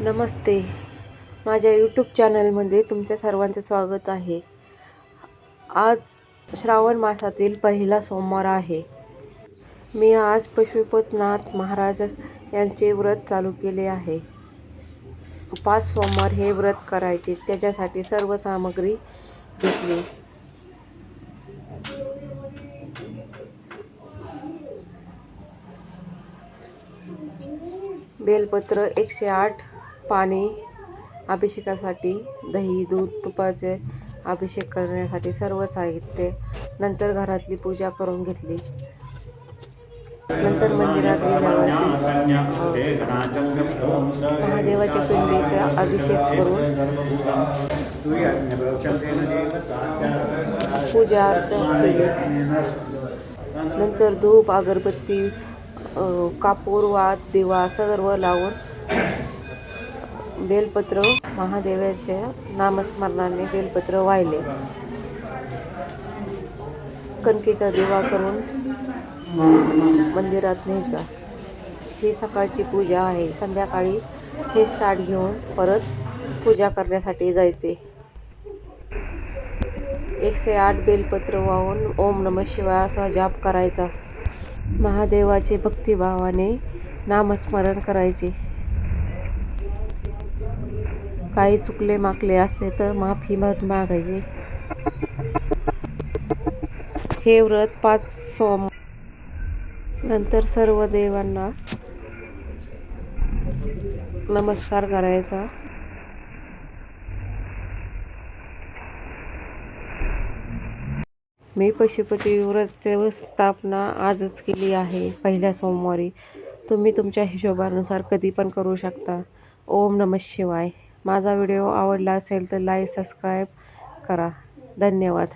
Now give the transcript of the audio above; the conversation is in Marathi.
नमस्ते. माझ्या यूट्यूब चॅनलमध्ये तुमच्या सर्वांचे स्वागत आहे. आज श्रावण मासातील पहिला सोमवार आहे. मी आज पशुपतनाथ महाराज यांचे व्रत चालू केले आहे. पाच सोमवार हे व्रत करायचे त्याच्यासाठी सर्व सामग्री घेतली. बेलपत्र एकशे आठ पाणी अभिषेकासाठी दही दूध तुपाचे अभिषेक करण्यासाठी सर्व साहित्य नंतर घरातली पूजा करून घेतली. नंतर मंदिरात गेल्यावरती महादेवाच्या पिंडीचा अभिषेक करून पूजा अर्चना केली. नंतर धूप अगरबत्ती कापूर वात दिवा सर्व लावून बेलपत्र महादेवाच्या नामस्मरणाने बेलपत्र वाहिले. कणकेचा दिवा करून मंदिरात न्यायचा. ही सकाळची पूजा आहे. संध्याकाळी हे ताट घेऊन परत पूजा करण्यासाठी जायचे. एकशे आठ बेलपत्र वाहून ओम नम शिवाय असा जाप करायचा. महादेवाचे भक्तिभावाने नामस्मरण करायचे. काही चुकले माकले असले तर माफी माग- मागायची. हे व्रत पाच सोम नंतर सर्व देवांना नमस्कार करायचा. मी पशुपती व्रत स्थापना आजच केली आहे पहिल्या सोमवारी. तुम्ही तुमच्या हिशोबानुसार कधी पण करू शकता. ओम नमः शिवाय. माझा व्हिडिओ आवडला असेल तर लाईक सबस्क्राईब करा. धन्यवाद.